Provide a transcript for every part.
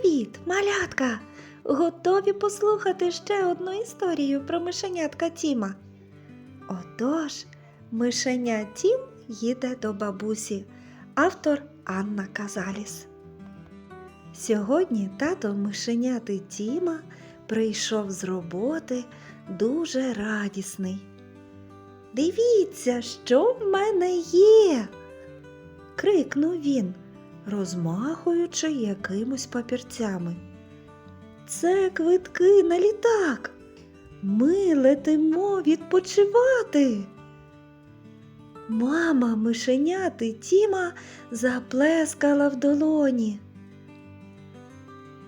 Привіт, малятка! Готові послухати ще одну історію про мишенятка Тіма. Отож, мишеня Тім їде до бабусі, автор Анна Казаліс. Сьогодні тато мишеняти Тіма прийшов з роботи дуже радісний. Дивіться, що в мене є. крикнув він розмахуючи якимось папірцями. Це квитки на літак. Ми летимо відпочивати. Мама мишеняти Тіма заплескала в долоні.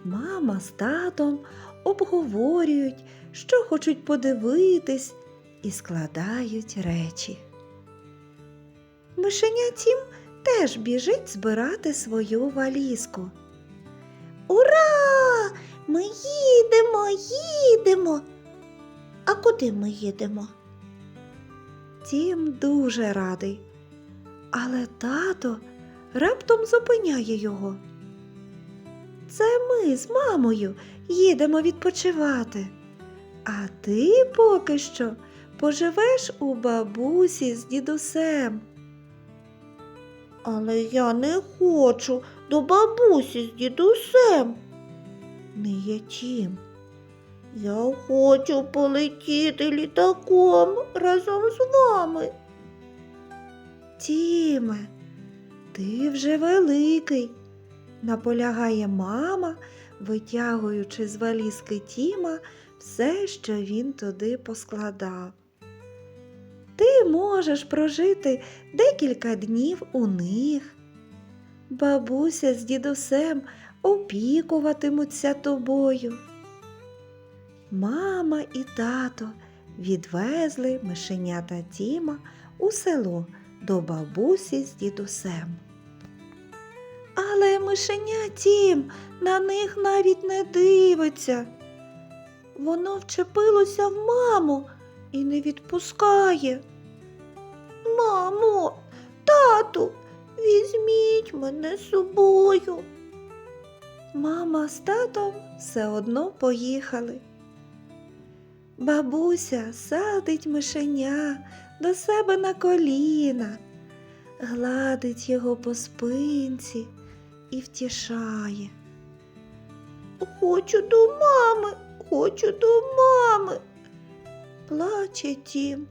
Мама з татом обговорюють, що хочуть подивитись, і складають речі. Мишеня Тім теж біжить збирати свою валізку. Ура! Ми їдемо, їдемо. А куди ми їдемо? Тім дуже радий, але тато раптом зупиняє його. Це ми з мамою їдемо відпочивати, а ти поки що поживеш у бабусі з дідусем. Але я не хочу до бабусі з дідусем. Не є тім. Я хочу полетіти літаком разом з вами. Тіме, ти вже великий, наполягає мама, витягуючи з валізки Тіма все, що він туди поскладав. Ти можеш прожити декілька днів у них. Бабуся з дідусем опікуватимуться тобою. Мама і тато відвезли мишенята Тіма у село до бабусі з дідусем. Але мишеня Тім на них навіть не дивиться. Воно вчепилося в маму і не відпускає. Мамо, тату, візьміть мене з собою. Мама з татом все одно поїхали. Бабуся садить мишеня до себе на коліна, гладить його по спинці і втішає. Хочу до мами, хочу до мами плаче тім.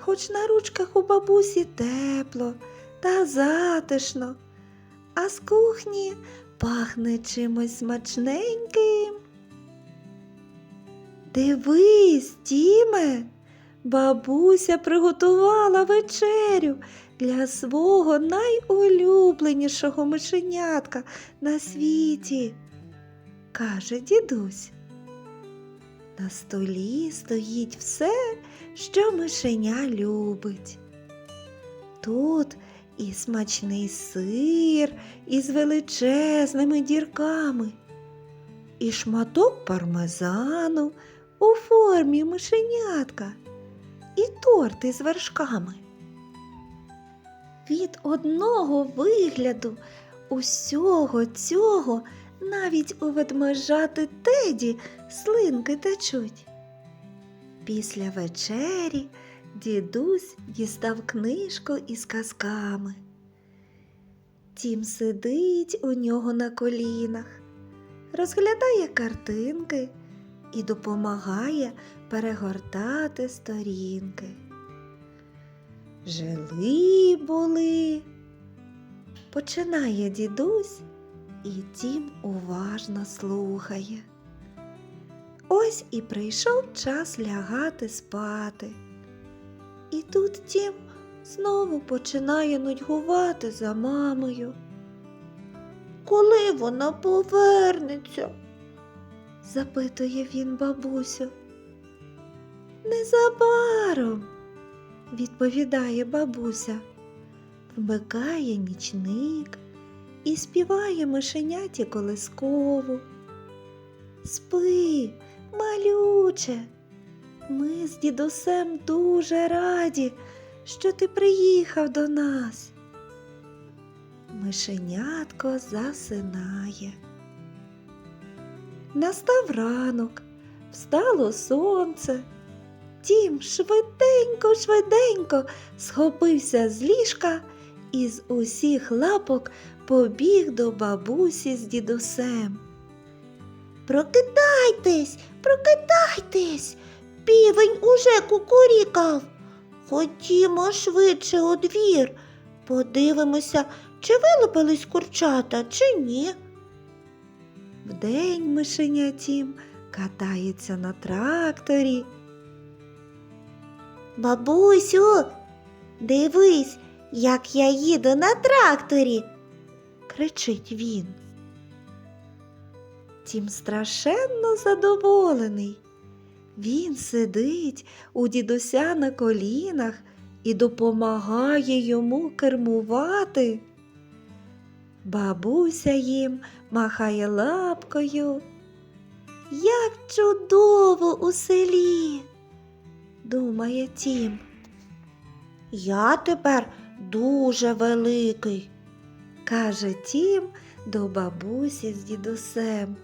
Хоч на ручках у бабусі тепло та затишно, а з кухні пахне чимось смачненьким. Дивись, Тіме, бабуся приготувала вечерю для свого найулюбленішого мишенятка на світі, каже дідусь. На столі стоїть все, що мишеня любить. Тут і смачний сир із величезними дірками, і шматок пармезану у формі мишенятка, і торт із вершками. Від одного вигляду усього цього навіть у ведмежати теді слинки течуть. Після вечері дідусь дістав книжку із казками. Тім сидить у нього на колінах, розглядає картинки і допомагає перегортати сторінки. Жили були, починає дідусь і тім уважно слухає. Ось і прийшов час лягати спати. І тут тім знову починає нудьгувати за мамою. Коли вона повернеться? запитує він бабусю. Незабаром, відповідає бабуся, вмикає нічник і співає мишеняті колискову. Спи, малюче, ми з дідусем дуже раді, що ти приїхав до нас. Мишенятко засинає. Настав ранок, встало сонце. Тім швиденько, швиденько схопився з ліжка і з усіх лапок побіг до бабусі з дідусем. Прокидайтесь, прокидайтесь. Півень уже кукурікав. Ходімо швидше у двір. Подивимося, чи вилупились курчата, чи ні. Вдень мишеня Тім катається на тракторі. Бабусю, дивись, як я їду на тракторі. кричить він. Тім страшенно задоволений. Він сидить у дідуся на колінах і допомагає йому кермувати. Бабуся їм махає лапкою. Як чудово у селі, думає Тім. Я тепер дуже великий. каже Тім до бабусі з дідусем.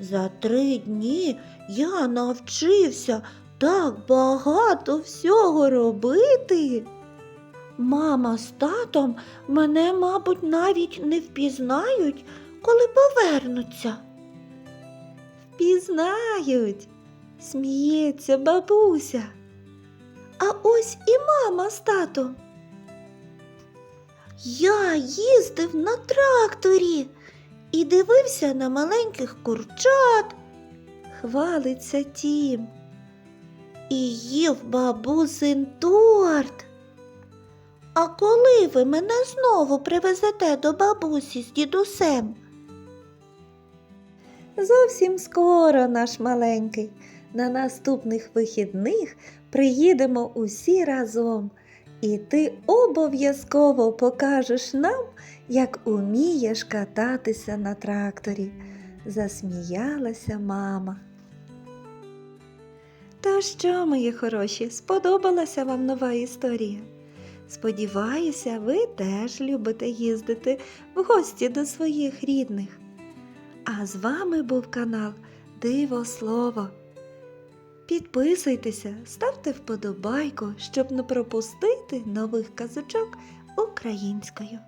За три дні я навчився так багато всього робити. Мама з татом мене, мабуть, навіть не впізнають, коли повернуться. Впізнають, сміється бабуся. А ось і мама з татом. Я їздив на тракторі і дивився на маленьких курчат Хвалиться Тім. і їв бабусин торт. А коли ви мене знову привезете до бабусі з дідусем? Зовсім скоро, наш маленький. На наступних вихідних приїдемо усі разом, і ти обов'язково покажеш нам, як умієш кататися на тракторі. Засміялася мама. То що, мої хороші, сподобалася вам нова історія? Сподіваюся, ви теж любите їздити в гості до своїх рідних. А з вами був канал Диво Слово. Підписуйтеся, ставте вподобайку, щоб не пропустити нових казочок українською.